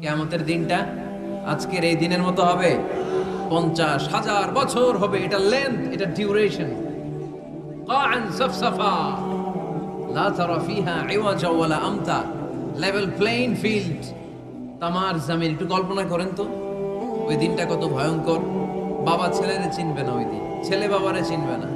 কেমতের দিনটা আজকের এই দিনের মতো হবে। পঞ্চাশ হাজার বছর হবে। এটা লেন্থ এটা ডিউরেশন লেভেল প্লেইন ফিল্ড তামার জামিন একটু কল্পনা করেন তো। ওই দিনটা কত ভয়ঙ্কর। বাবা ছেলেরে চিনবে না ওই দিন। ছেলে বাবারে চিনবে না।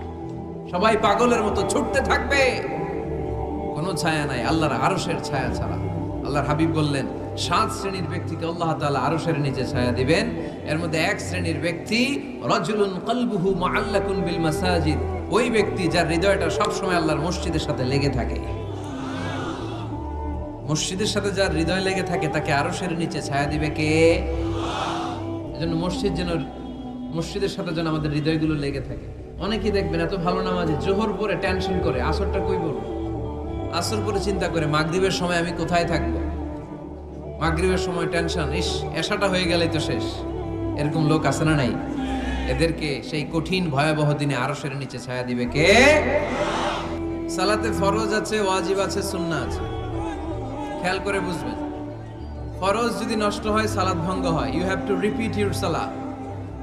সবাই পাগলের মতো ছুটতে থাকবে। কোনো ছায়া নাই, আল্লাহর আরশের ছায়া ছাড়া। আল্লাহর হাবিব বললেন, সাত শ্রেণির ব্যক্তিকে আল্লাহ তাআলা আরশের নিচে ছায়া দিবেন। এর মধ্যে এক শ্রেণির ব্যক্তি, রাজুলুন কলবুহু মুআল্লাকুন বিল মাসাজিদ। ওই ব্যক্তি যার হৃদয়টা সবসময় আল্লাহর মসজিদের সাথে লেগে থাকে। মসজিদের সাথে যার হৃদয় লেগে থাকে, তাকে আরশের নিচে ছায়া দিবে কে? এজন্য মসজিদ যেন, মসজিদের সাথে যেন আমাদের হৃদয়গুলো লেগে থাকে। অনেকেই দেখবেন এত ভালো নামাজে জোহর পরে টেনশন করে, আসরটা কই বলব আসর পরে চিন্তা করে, মাগরিবের সময় আমি কোথায় থাকব? মাগরিবের সময় টেনশন ইস, এসাটা হয়ে গেলেই তো শেষ। এরকম লোক আছে না নাই? এদেরকে সেই কঠিন ভয়াবহ দিনে আরশের নিচে ছায়া দিবে কে? সালাতে ফরজ আছে, ওয়াজিব আছে, সুন্নাহ আছে। খেয়াল করে বুঝবেন। ফরজ যদি নষ্ট হয় সালাদ ভঙ্গ হয়। You have to repeat your সালাদ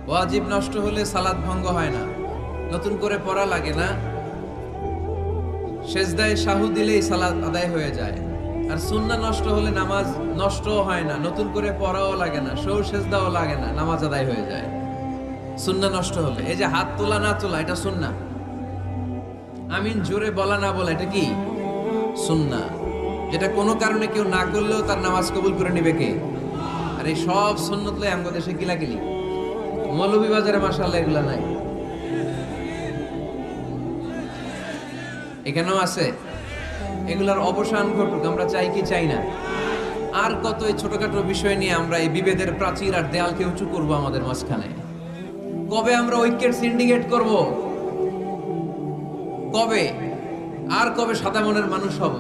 ওয়াজিব নষ্ট হলে সালাদ ভঙ্গ হয় না। নতুন করে পড়া লাগে না। সেজদায় শাহু দিলেই সালাদ আদায় হয়ে যায়। আর সুন্না নষ্ট হলে নামাজ নষ্টও হয় না, নতুন করে পড়াও লাগে না সৌ সেজদাও লাগে না, নামাজ আদায় হয়ে যায়। সুন্না নষ্ট হলে, এই যে হাত তোলা না তোলা, এটা সুন্না। আমিন জোরে বলা না বলা, এটা কি? সুন্না। যেটা কোনো কারণে কেউ না করলেও তার নামাজ কবুল করে নিবে কে? আর এই সব সুন্নত লয় আমগো দেশে গিলা গিলি মৌলভী বাজারে মাসাল্লাহ এগুলা নাই। এখানেও আছে। এগুলার অবসান ঘটুক, আমরা চাই কি চাই না। আর কত এই ছোটখাটো বিষয় নিয়ে আমরা এই বিভেদের প্রাচীর আর দেয়ালকে উঁচু করব আমাদের মাঝখানে। কবে আমরা ঐক্যের সিন্ডিকেট করব? কবে? আর কবে সাদা মনের মানুষ হব?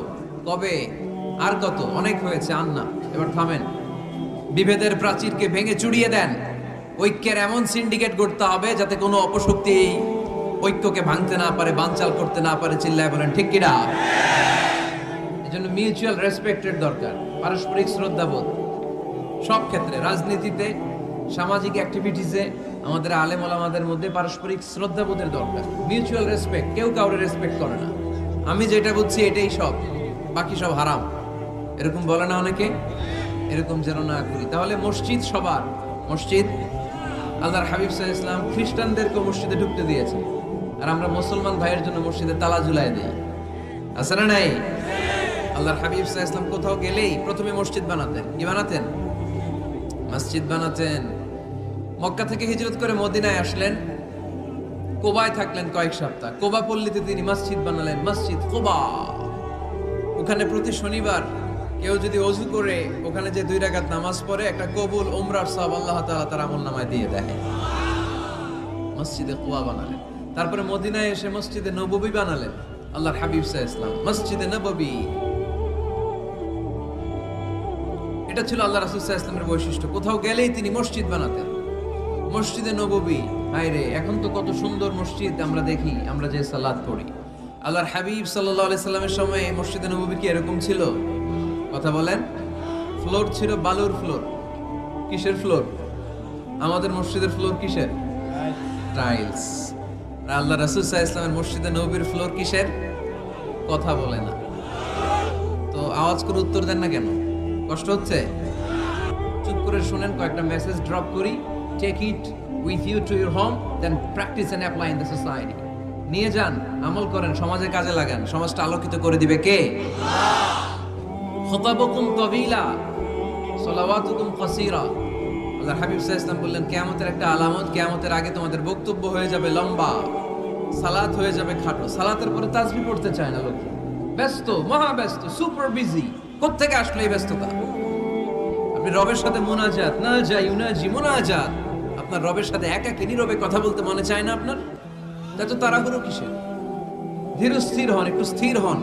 কবে? আর কত? অনেক হয়েছে আর না এবার থামেন। বিভেদের প্রাচীরকে ভেঙে চুড়িয়ে দেন। ঐক্যের এমন সিন্ডিকেট করতে হবে যাতে কোনো অপশক্তি ঐক্যকে ভাঙতে না পারে, বানচাল করতে না পারে চিল্লায় বলেন, ঠিক কিনা? এই জন্য মিউচুয়াল রেসপেক্টের দরকার, পারস্পরিক শ্রদ্ধাবোধ। সব ক্ষেত্রে, রাজনীতিতে, সামাজিক অ্যাক্টিভিটিসে আমাদের আলেম ওলামাদের মধ্যে পারস্পরিক শ্রদ্ধাবোধের দরকার। মিউচুয়াল রেসপেক্ট কেউ কাউরে রেসপেক্ট করে না। আমি যেটা বুঝছি, এটাই সব। বাকি সব হারাম। এরকম বলে না অনেকে? এরকম যেন না করি। তাহলে মসজিদ সবার। মসজিদ, আল্লাহর হাবিব সাহা ইসলাম খ্রিস্টানদেরকে মসজিদে ঢুকতে দিয়েছে আর আমরা মুসলমান ভাইয়ের জন্য মসজিদে তালা ঝুলাই দিই। আছে না নাই? আল্লাহর হাবিব সাহা ইসলাম কোথাও গেলেই প্রথমে মসজিদ বানাতেন। কি বানাতেন? মসজিদ বানাতেন। মক্কা থেকে হিজরত করে মদিনায় আসলেন। কোবায় থাকলেন কয়েক সপ্তাহ। কোবা পল্লীতে তিনি মসজিদ বানালেন। মসজিদ কোবা। ওখানে প্রতি শনিবার কেউ যদি অজু করে, ওখানে যে দুই রাকাত নামাজ পড়ে, একটা কবুল ওমরার সব আল্লাহ তাআলা তার আমল নামায় দিয়ে দেয়। মসজিদে কোয়া বানালেন। তারপরে মদিনায় এসে মসজিদে নববী বানালেন আল্লাহর হাবিব সাহ মসজিদে নববী। এটা ছিল আল্লাহ রাসুল সাহা ইসলামের বৈশিষ্ট্য। কোথাও গেলেই তিনি মসজিদ বানাতেন। মসজিদে নববী। হায় রে এখন তো কত সুন্দর মসজিদ আমরা দেখি, আমরা যে সালাদ পড়ি। আল্লাহর হাবিব সাল্লাহ আলি সাল্লামের সময় মসজিদে নববী কি এরকম ছিল? কথা বলেন। ফ্লোর ছিল বালুর ফ্লোর। কিসের ফ্লোর? আমাদের মসজিদের ফ্লোর কিসের? টাইলস। আল্লাহ রাসুল সাহা ইসলামের মসজিদে নবীর ফ্লোর কিসের? কথা বলে না। তো আওয়াজ করে উত্তর দেন না কেন? কষ্ট হচ্ছে? চুপ করে শুনেন, কয়েকটা মেসেজ ড্রপ করি। Take it with you to your home then practice and apply in the society নিয়ে যান, আমল করেন, সমাজে কাজে লাগান, সমাজটা আলোকিত করে দিবে কে? খতাবকুম তবিলা, সলাওয়াতুকুম কাসীরা আল্লাহ হাবিব ইসলাম বললেন একটা আলামত আগে তোমাদের বক্তব্য হয়ে যাবে লম্বা, সালাত হয়ে যাবে খাটো। সালাতের পরে তাসবিহ পড়তে চায় না লোক। ব্যস্ত সুপার বিজি আসলো এই ব্যস্ততা? আপনি রবের সাথে মোনাজাত না যাই মোনাজাত। আপনার রবের সাথে একাকে নীরবে কথা বলতে মনে চায় না আপনার? তা তো তাড়াহুড়ো কিসের? ধীর স্থির হন, একটু স্থির হন।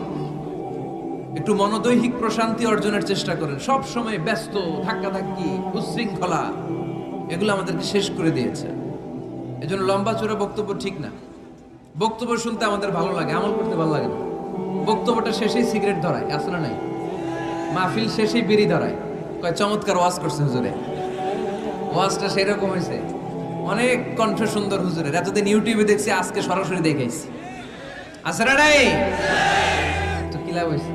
একটু মনোদৈহিক প্রশান্তি অর্জনের চেষ্টা করেন। সব সময় ব্যস্ত, ধাক্কাধাক্কি, উচ্ছৃঙ্খলা। এগুলো আমাদেরকে শেষ করে দিয়েছে। এজন্য লম্বা চূড়া বক্তব্য ঠিক না। বক্তব্য শুনতে আমাদের ভালো লাগে, আমল করতে ভালো লাগে না। বক্তব্যটা শেষেই সিগারেট ধরায় আসলে নাই? মাহফিল শেষেই বিড়ি ধরায়। কয় চমৎকার ওয়াজ করছে হুজুরে। ওয়াজটা সেরকম হয়েছে। অনেক কণ্ঠ সুন্দর হুজুরের। এতদিন ইউটিউবে দেখছি, আজকে সরাসরি দেখাইছি। আসলে নাই? তো কি লাভ হয়েছে?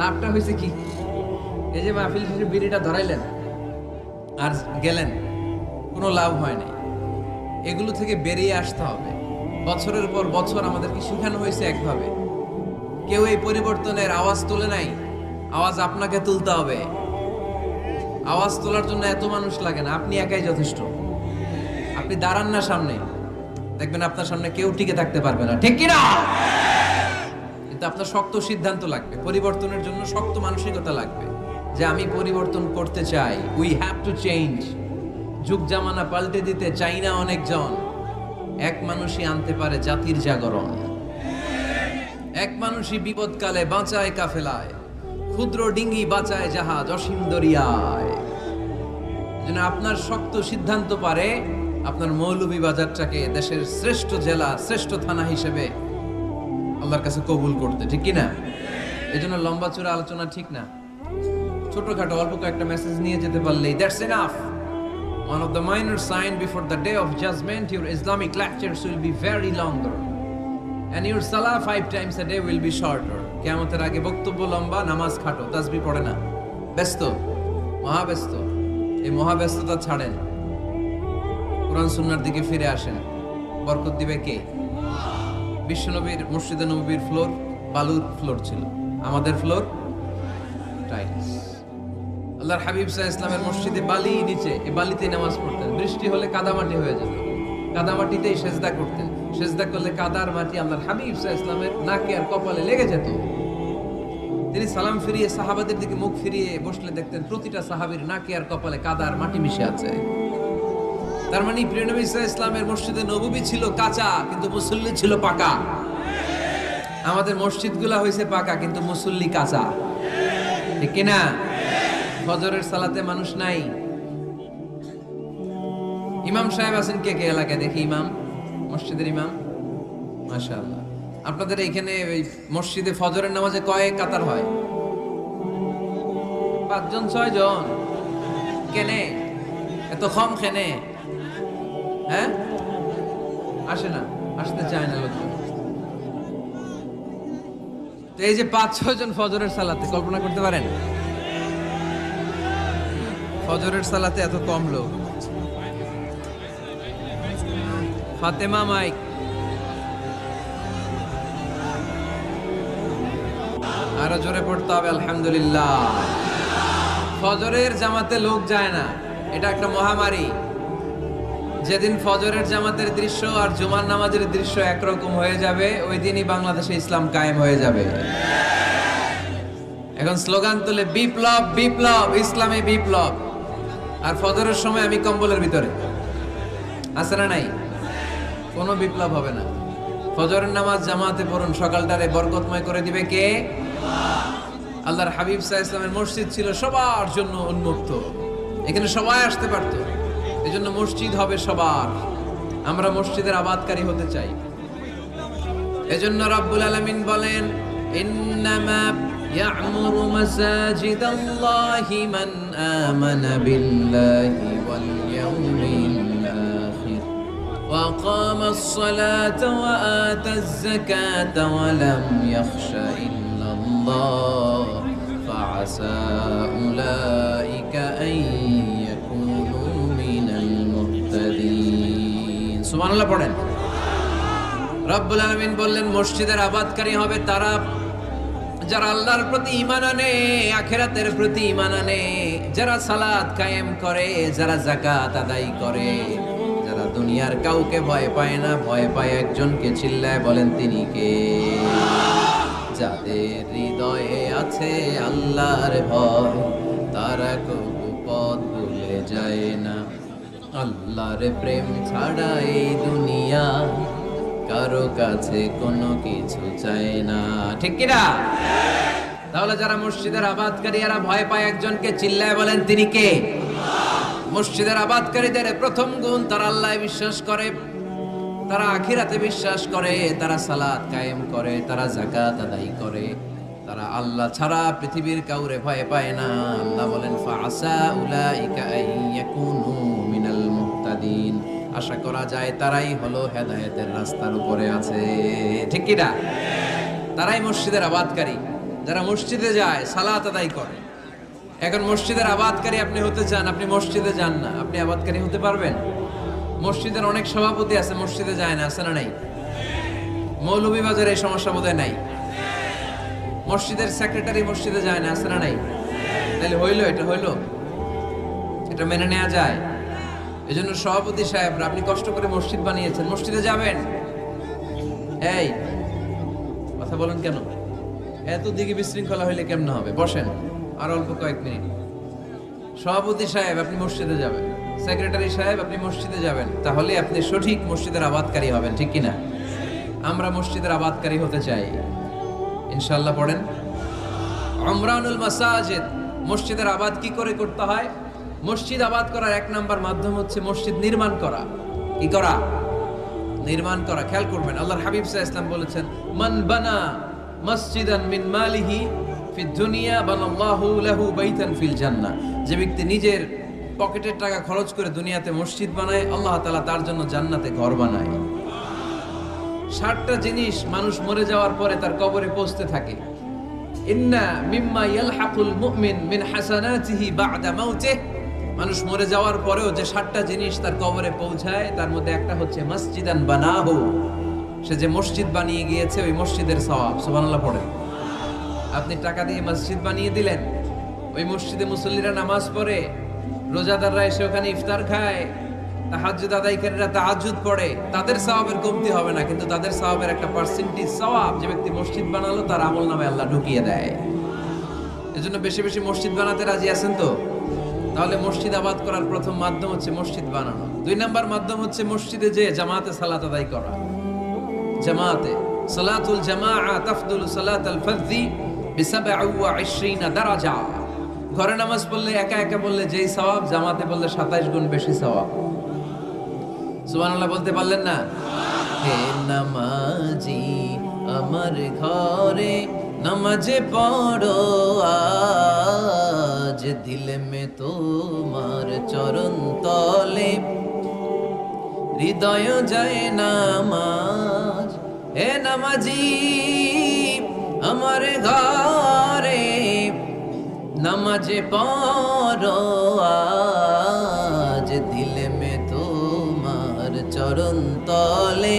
লাভটা হয়েছে কি? এই যে মাহফিল শেষে বিড়িটা ধরাইলেন, আর গেলেন। কোনো লাভ হয় নাই। এগুলো থেকে বেরিয়ে আসতে হবে। বছরের পর বছর আমাদেরকে শেখানো হয়েছে একভাবে। কেউ এই পরিবর্তনের আওয়াজ তোলে নাই, আওয়াজ আপনাকে তুলতে হবে। আওয়াজ তোলার জন্য এত মানুষ লাগে না, আপনি একাই যথেষ্ট। আপনি দাঁড়ান না সামনে। দেখবেন আপনার সামনে কেউ টিকে থাকতে পারবে না। ঠিক কিনা? কিন্তু আপনার শক্ত সিদ্ধান্ত লাগবে। পরিবর্তনের জন্য শক্ত মানসিকতা লাগবে। যে আমি পরিবর্তন করতে চাই। উই হ্যাভ টু চেঞ্জ যুগ জামানা পাল্টে দিতে চাই না অনেকজন। এক মানুষই আনতে পারে জাতির জাগরণ। এক মানুষই বিপদকালে বাঁচায় কাফেলায়। ক্ষুদ্র ডিঙ্গি বাঁচায় জাহাজ অসীম দরিয়ায়। যেন আপনার শক্ত সিদ্ধান্ত পারে, আপনার মৌলভী বাজারটাকে দেশের শ্রেষ্ঠ জেলা, শ্রেষ্ঠ থানা হিসেবে আল্লাহর কাছে কবুল করতে, ঠিক কি না এই জন্য লম্বা চূড়া আলোচনা ঠিক না। ছোটখাটো অল্প কয়েকটা মেসেজ নিয়ে যেতে পারলেই that's enough One of the minor sign before the day of judgment, your Islamic lectures will be very longer. And your salah five times a day will be shorter. কেয়ামতের আগে বক্তব্য লম্বা নামাজ খাটো তাসবি পড়ে না ব্যস্ত মহাব্যস্ত এই মহাব্যস্ততা ছাড়েন কোরআন সুন্নার দিকে ফিরে আসেন বরকত দিবে কে বিশ্বনবীর মসজিদে নবীর ফ্লোর বালুর ফ্লোর ছিল আমাদের ফ্লোর টাইলস আল্লাহর হাবিব সাহা ইসলামের মসজিদে বালি নিচে, এই বালিতে নামাজ পড়তেন। বৃষ্টি হলে কাদামাটি হয়ে যেত। কাদামাটিতেই সেজদা করতেন। সেজদা করলে কাদার মাটি আল্লাহর হাবিব সাহা ইসলামের নাকে আর কপালে লেগে যেত। তিনি সালাম ফিরিয়ে সাহাবাদের দিকে মুখ ফিরিয়ে বসলে দেখতেন প্রতিটা সাহাবীর নাকে আর কপালে কাদার মাটি মিশে আছে। তার মানে প্রিয়নবী ইসলামের মসজিদে নববী ছিল কাঁচা, কিন্তু মুসল্লি ছিল পাকা। আমাদের মসজিদগুলা হয়েছে পাকা, কিন্তু মুসল্লি কাঁচা। ঠিক কিনা? ফজরের সালাতে মানুষ নাই। ইমাম সাহেব আছেন কে কে এলাকায়? দেখি ইমাম, মসজিদের ইমাম। মাশাআল্লাহ। আপনাদের এইখানে ওই মসজিদে ফজরের নামাজে কয়েক কাতার হয়? পাঁচজন ছয় জন কেনে? এত কম খেনে হ্যাঁ? আসে না, আসতে চায় না লোকজন। তো এই যে পাঁচ ছয় জন ফজরের সালাতে, কল্পনা করতে পারেন? ফজরের সালাতে এত কম লোক। ফাতেমা মাইক। আরও জোরে পড়তে হবে, আলহামদুলিল্লাহ। ফজরের জামাতে লোক যায় না, এটা একটা মহামারী। যেদিন ফজরের জামাতের দৃশ্য আর জুমার নামাজের দৃশ্য একরকম হয়ে যাবে, ওই দিনই বাংলাদেশে ইসলাম কায়েম হয়ে যাবে। এখন স্লোগান তুলে, বিপ্লব বিপ্লব, ইসলামে বিপ্লব। আর ফজরের সময় আমি কম্বলের ভিতরে। আছে না নাই? কোনো বিপ্লব হবে না। ফজরের নামাজ জামাতে পড়ুন, সকালটারে বরকতময় করে দিবে কে? আল্লাহর হাবিব সাহা ইসলামের মসজিদ ছিল সবার জন্য উন্মুক্ত। এখানে সবাই আসতে পারত। এই জন্য মসজিদ হবে সবার। আমরা মসজিদের আবাদকারী হতে চাই। এজন্য রাব্বুল আলামিন বলেন, ইন্নামা يعمر مساجد الله من آمن بالله واليوم الآخر وأقام الصلاة وآتى الزكاة ولم يخش إلا الله فعسى أولئك أن يكونوا من المهتدين سبحان الله পড়েন রব্বুল আলামিন বললেন মসজিদের আবাদকারী হবে তারা যারা আল্লাহর প্রতি ইমান আনে, আখেরাতের প্রতি ইমান আনে, যারা সালাদ কায়েম করে, যারা জাকাত আদায় করে, যারা দুনিয়ার কাউকে ভয় পায় না, ভয় পায় একজনকে চিল্লায় বলেন তিনি কে? যাদের হৃদয়ে আছে আল্লাহর ভয়, তারা কবু পথ ভুলে যায় না। আল্লাহর প্রেম ছাড়া এই দুনিয়া কারও কাছে কোনো কিছু চায় না। ঠিক কিনা? তাহলে যারা মসজিদের আবাদকারী এরা ভয় পায় একজনকে চিল্লায় বলেন, তিনি কে? মসজিদের আবাদকারীদের প্রথম গুণ, তারা আল্লাহ বিশ্বাস করে, তারা আখিরাতে বিশ্বাস করে, তারা সালাত কায়েম করে, তারা জাকাত আদায় করে। তারা আল্লাহ ছাড়া পৃথিবীর কাউরে ভয় পায় না। আল্লাহ বলেন ফাসা উলাইকা আইয়াকুনু আশা করা যায় তারাই হলো হেদায়েতের রাস্তার উপরে আছে। ঠিক কি না? তারাই মসজিদের আবাদকারী। যারা মসজিদে যায়, সালাত আদায় করে। এখন মসজিদের আবাদকারী আপনি হতে চান, আপনি মসজিদে যান না। আপনি আবাদকারী হতে পারবেন? মসজিদের অনেক সভাপতি আছে, মসজিদে যায় না, আছে না নাই? মৌলভীবাজারে এই সমস্যা বোধহয় নাই? মসজিদের সেক্রেটারি মসজিদে যায় না, আছে না নাই? তাহলে হইল, এটা হইল? এটা মেনে নেওয়া যায়? এজন্য সভাপতি সাহেবরা, আপনি কষ্ট করে মসজিদ বানিয়েছেন। মসজিদে যাবেন? এই, কথা বলেন কেন? এত দিকে বিশৃঙ্খলা হইলে কেমন হবে? বসেন, আর অল্প কয়েক মিনিট। সভাপতি সাহেব, আপনি মসজিদে যাবেন। সেক্রেটারি সাহেব, আপনি মসজিদে যাবেন। তাহলে আপনি সঠিক মসজিদের আবাদকারী হবেন, ঠিক কিনা? আমরা মসজিদের আবাদকারী হতে চাই। ইনশাল্লাহ পড়েন। আমরানুল মাসাজিদ, মসজিদের আবাদ কি করে করতে হয়? মসজিদ আবাদ করার এক নাম্বার মাধ্যম হচ্ছে মসজিদ নির্মাণ করা। কি করা? নির্মাণ করা। খেয়াল করবেন, আল্লাহর হাবিব সাহা ইসলাম বলেছেন, মান বানা মসজিদান মিন মালিহি ফি দুনিয়া বানাল্লাহু লাহু বাইতান ফিল জান্নাহ। যে ব্যক্তি নিজের পকেটের টাকা খরচ করে দুনিয়াতে মসজিদ বানায়, আল্লাহ তাআলা তার জন্য জান্নাতে ঘর বানায়। ষাটটা জিনিস মানুষ মরে যাওয়ার পরে তার কবরে পৌঁছতে থাকে। ইন্না মিম্মা ইয়ালহাকুল মুমিন মিন হাসানাতিহি বা'দা মাউতিহি। মানুষ মরে যাওয়ার পরেও যে ষাটটা জিনিস তার কবরে পৌঁছায়, তার মধ্যে একটা হচ্ছে মসজিদান বানাহু সে যে মসজিদ বানিয়ে গিয়েছে, ওই মসজিদের সওয়াব, সুবহানাল্লাহ পড়েন। আপনি টাকা দিয়ে মসজিদ বানিয়ে দিলেন, ওই মসজিদে মুসল্লিরা নামাজ পড়ে, রোজাদাররা এসে ওখানে ইফতার খায়, তাহাজ্জুদ আদায়কারীরা তাহাজ্জুদ পড়ে, তাদের সওয়াবের কমতি হবে না, কিন্তু তাদের সওয়াবের একটা পার্সেন্টেজ সওয়াব যে ব্যক্তি মসজিদ বানালো, তার আমল নামে আল্লাহ ঢুকিয়ে দেয়। এজন্য বেশি বেশি মসজিদ বানাতে রাজি আছেন তো? তাহলে মসজিদ আবাদ করার প্রথম মাধ্যম হচ্ছে মসজিদ বানানো। দুই নাম্বার মাধ্যম হচ্ছে মসজিদে যে জামাতে সালাত আদায় করা। জামাতে। সালাতুল জামাআ তাফদুল সালাত আল ফাযি বিসাবআ ওয়া 20 দারাজা। ঘরে নামাজ পড়লে একা একা বললে যেই সওয়াব, জামাতে বললে 27 গুণ বেশি সওয়াব। সুবহানাল্লাহ বলতে পারলেন না? হে নামাজি, আমার ঘরে নামাজে পড়ো, আজ দিলে মে তোমার চরণ তলে। হৃদয় যায় নামাজ, হে নামাজি, আমার ঘরে। নামাজে পড়ো, আজ দিলে মে তোমার চরণ তলে।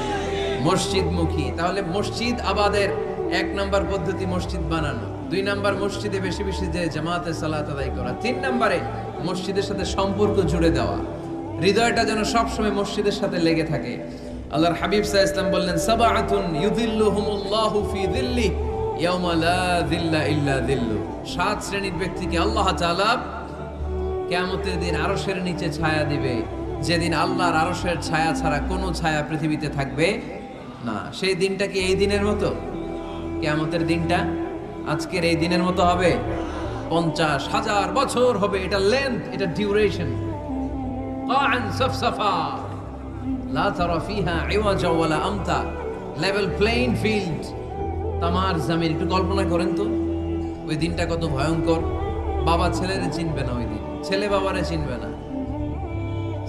মসজিদ মুখী তাহলে মসজিদ আবাদের এক নম্বর পদ্ধতি মসজিদ বানানো। দুই নাম্বার মসজিদে বেশি বেশি যে জামাতে সালাত আদায় করা। তিন নাম্বারে মসজিদের সাথে সম্পর্ক জুড়ে দেওয়া। হৃদয়টা যেন সবসময় মসজিদের সাথে লেগে থাকে। আল্লাহর হাবিব সাহা ইসলাম বললেন, সাবাআতুন ইউদিল্লুহুমুল্লাহু ফি দিল্লি ইয়াউমা লা দিল্লা ইল্লা দিল্লু সাত শ্রেণির ব্যক্তিকে আল্লাহ তাআলা কেয়ামতের দিন আরশের নিচে ছায়া দিবে। যেদিন আল্লাহর আরশের ছায়া ছাড়া কোনো ছায়া পৃথিবীতে থাকবে না, সেই দিনটা কি এই দিনের মতো? কেয়ামতের দিনটা আজকের এই দিনের মতো হবে। পঞ্চাশ হাজার বছর হবে এটা লেন্থ এটা ডিউরেশন লেভেল ফিল্ড একটু কল্পনা করেন তো। ওই দিনটা কত ভয়ঙ্কর। বাবা ছেলেরে চিনবে না ওই দিন। ছেলে বাবারে চিনবে না।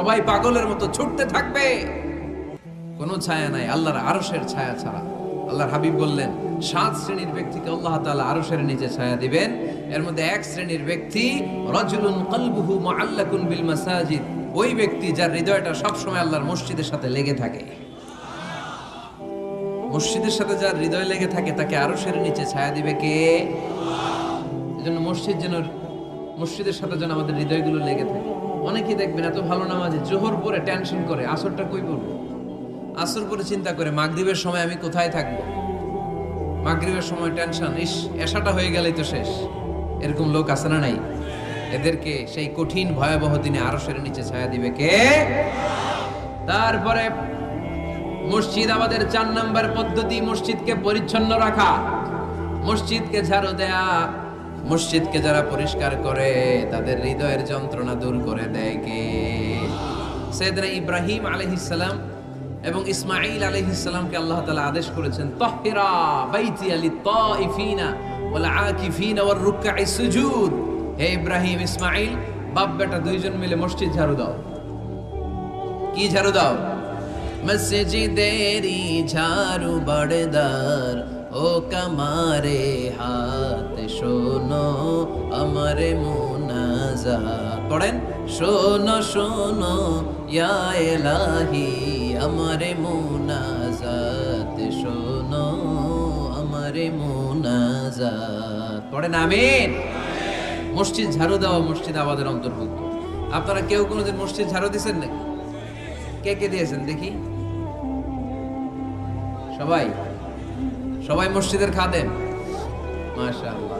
সবাই পাগলের মতো ছুটতে থাকবে। কোনো ছায়া নাই, আল্লাহর আরশের ছায়া ছাড়া। আল্লাহর হাবিব বললেন, সাত শ্রেণির ব্যক্তিকে আল্লাহ তাআলা আরশের নিচে ছায়া দিবেন। এর মধ্যে এক শ্রেণির ব্যক্তি, রাজুলুন কলবুহু মুআল্লাকুন বিল মাসাজিদ। ওই ব্যক্তি যার হৃদয়টা সবসময় আল্লাহর মসজিদের সাথে লেগে থাকে। মসজিদের সাথে যার হৃদয় লেগে থাকে, তাকে আরশের নিচে ছায়া দিবে কে? এজন্য মসজিদ যেন, মসজিদের সাথে যেন আমাদের হৃদয়গুলো লেগে থাকে। অনেকেই দেখবেন এত ভালো নামাজে জোহর পরে টেনশন করে, আসরটা কই পড়ব? আসর পরে চিন্তা করে, মাগরিবের সময় আমি কোথায় থাকব? মাগরিবের সময় টেনশন ইস, এসাটা হয়ে গেলেই তো শেষ। এরকম লোক আছে না নাই? এদেরকে সেই কঠিন ভয়াবহ দিনে আরশের নিচে ছায়া দিবে কে? তারপরে মসজিদ আমাদের চার নাম্বার পদ্ধতি, মসজিদকে পরিচ্ছন্ন রাখা। মসজিদকে ঝাড়ু দেয়া। মসজিদকে যারা পরিষ্কার করে, তাদের হৃদয়ের যন্ত্রণা দূর করে দেয় কে? সৈয়দনা ইব্রাহিম আলহিসাল্লাম এবং ইসমাইল আলহিসাল্লামকে আল্লাহ তালা আদেশ করেছেন ইব্রাহিম ইসমাইল বেটা দুইজন মিলে মসজিদ ঝাড়ু দাও। কি ঝাড়ু দাও? ঝাড়ু ও কামারে হাত শোনো আমারে মুনাজা। পড়েন? শোনো শোনো, ইয়া এলাহি আমারে মুনাজাত। শোনো আমারে মুনাজাত। পড়েন, আমিন। মসজিদ ঝাড়ু দেওয়া মসজিদ আমাদের অন্তর্ভুক্ত। আপনারা কেউ কোনোদিন মসজিদ ঝাড়ু দিয়েছেন নাকি? কে কে দিয়েছেন? দেখি। সবাই? সবাই মসজিদের খাদেন মাশাআল্লাহ।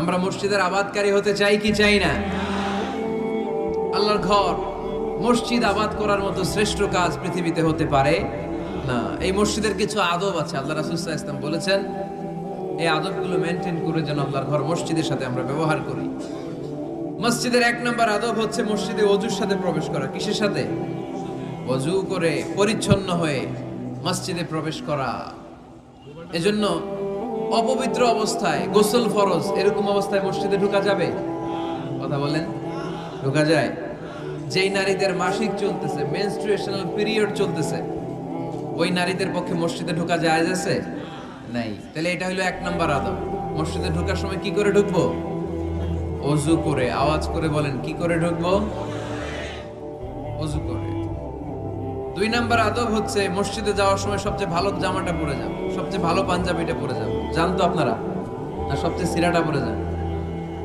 আমরা মসজিদের আবাদকারী হতে চাই কি চাই না? আল্লাহর ঘর, মসজিদ আবাদ করার মতো শ্রেষ্ঠ কাজ পৃথিবীতে হতে পারে না। এই মসজিদের কিছু আদব আছে, আল্লাহ রাসুল্লাহ ইসলাম বলেছেন, এই আদবগুলো মেনটেন করে যেন আল্লাহর ঘর মসজিদের সাথে আমরা ব্যবহার করি। মসজিদের এক নম্বর আদব হচ্ছে মসজিদে অজুর সাথে প্রবেশ করা। কিসের সাথে? অজু করে পরিচ্ছন্ন হয়ে মসজিদে প্রবেশ করা। এজন্য অপবিত্র অবস্থায়, গোসল ফরজ, এরকম অবস্থায় মসজিদে ঢোকা যাবে? কথা বলেন। ঢোকা যায়। যেই নারীদের মাসিক চলতেছে মেনস্ট্রুয়েশনাল পিরিয়ড চলতেছে, ওই নারীদের পক্ষে মসজিদে ঢোকা যায় আছে? নাই। তাহলে এটা হলো এক নম্বর আদব। মসজিদে ঢোকার সময় কি করে ঢুকবো? অজু করে, আওয়াজ করে বলেন, কি করে ঢুকবো? অজু করে। দুই নাম্বার আদব হচ্ছে মসজিদে যাওয়ার সময় সবচেয়ে ভালো জামাটা পরে যাব সবচেয়ে ভালো পাঞ্জাবিটা পরে যাব জানতো আপনারা? আর সবচেয়ে সিরাটা পরে যান।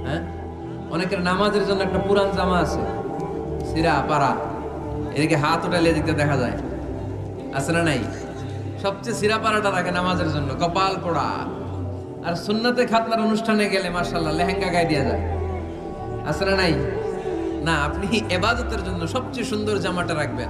হ্যাঁ? অনেকের নামাজের জন্য একটা পুরান জামা আছে। সিরা পাড়া এদিকে হাত উঠালে এদিকে দেখা যায়। আছে না নাই? সবচেয়ে সিরা পাড়াটা রাখে নামাজের জন্য। কপাল পোড়া। আর সুন্নতে খাতনার অনুষ্ঠানে গেলে মার্শাল্লাহ লেহেঙ্গা গায়ে দেওয়া যায়। আছে না নাই? না, আপনি এবাদতের জন্য সবচেয়ে সুন্দর জামাটা রাখবেন।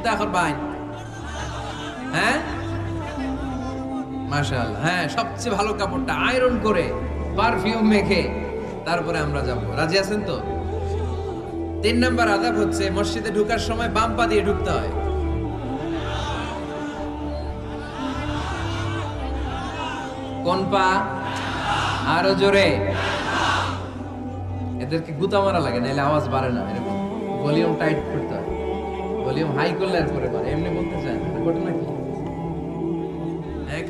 খিতা করবাইন হ্যাঁ? মাশাআল্লাহ। হ্যাঁ সবচেয়ে ভালো কাপড়টা আয়রন করে পারফিউম মেখে তারপরে আমরা যাব। রাজি আছেন তো? তিন নম্বর আদাব হচ্ছে, মসজিদে ঢুকার সময় বাম পা দিয়ে ঢুকতে হয়। কোন পা? আরও জোরে। এদেরকে গুতা মারা লাগে নাহলে আওয়াজ বাড়ে না, এরকম ভলিউম টাইট করতে হয়। ভলিউম হাই করলে আর করে পারে। এমনি বলতে চায় ঘটনা কি?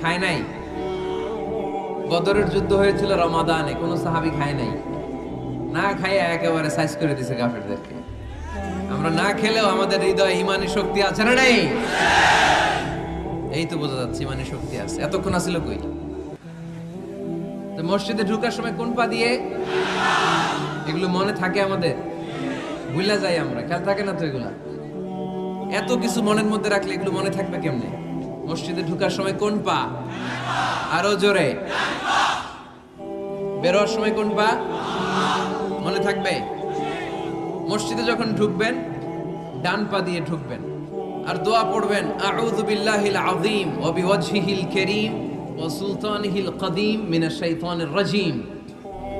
খায় নাই? বদরের যুদ্ধ হয়েছিল রমাদানে, কোনো সাহাবি খায় নাই। না খাইয়া একেবারে সাইজ করে দিছে কাফেরদেরকে। আমরা না খেলেও আমাদের হৃদয়ে ইমানি শক্তি আছে না নেই? এই তো বোঝা যাচ্ছে, ইমানি শক্তি আছে। এতক্ষণ আসিল কই? তো মসজিদে ঢুকার সময় কোন পা দিয়ে? এগুলো মনে থাকে আমাদের? ভুলা যাই আমরা। খেয়াল থাকে না তো এগুলা? এত কিছু মনের মধ্যে রাখলে এগুলো মনে থাকবে কেমনে? মসজিদে ঢুকার সময় কোন পা? আরও জোরে। বেরোয়ার সময় কোন পা? মনে থাকবে? মসজিদে যখন ঢুকবেন, ডান পা দিয়ে ঢুকবেন। আর দোয়া পড়বেন, আউযু বিল্লাহিল আযীম ওয়া বিওয়াজহিল কারীম ওয়া সুলতানিহিল কদীম মিনাশ শাইতানির রাজীম।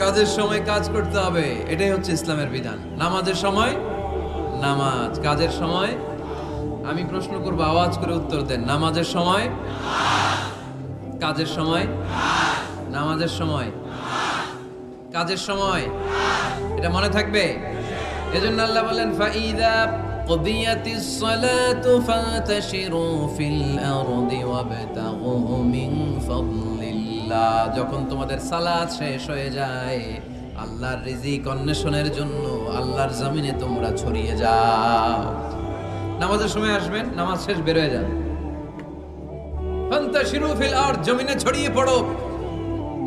কাজের সময় কাজ করতে হবে এটাই হচ্ছে ইসলামের বিধান নামাজের সময় নামাজ কাজের সময় আমি প্রশ্ন করবো আওয়াজ করে উত্তর দেন নামাজের সময় কাজের সময় নামাজের সময় কাজের সময় এটা মনে থাকবে এজন্য আল্লাহ বলেন ফাইদা قضيت الصلاة فانتشروا في الأرض وابتغوا من فضل আল্লাহ, যখন তোমাদের সালাদ শেষ হয়ে যায়, আল্লাহর রিজিক অন্বেষণের জন্য আল্লাহর জমিনে তোমরা ছড়িয়ে যাও। নামাজের সময় আসবেন, নামাজ শেষ বের হয়ে যান জমিনে ছড়িয়ে পড়ো।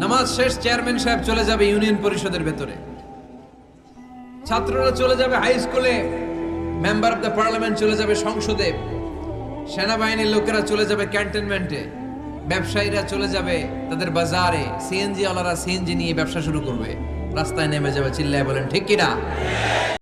নামাজ শেষ, চেয়ারম্যান সাহেব চলে যাবে ইউনিয়ন পরিষদের ভেতরে। ছাত্ররা চলে যাবে হাই স্কুলে, মেম্বার অফ দ্য পার্লামেন্ট চলে যাবে সংসদে। সেনাবাহিনীর লোকেরা চলে যাবে ক্যান্টনমেন্টে। ব্যবসায়ীরা চলে যাবে তাদের বাজারে সিএনজি ওয়ালারা সিএনজি নিয়ে ব্যবসা শুরু করবে। রাস্তায় নেমে যাবে, চিল্লায় বলেন, ঠিক কিনা?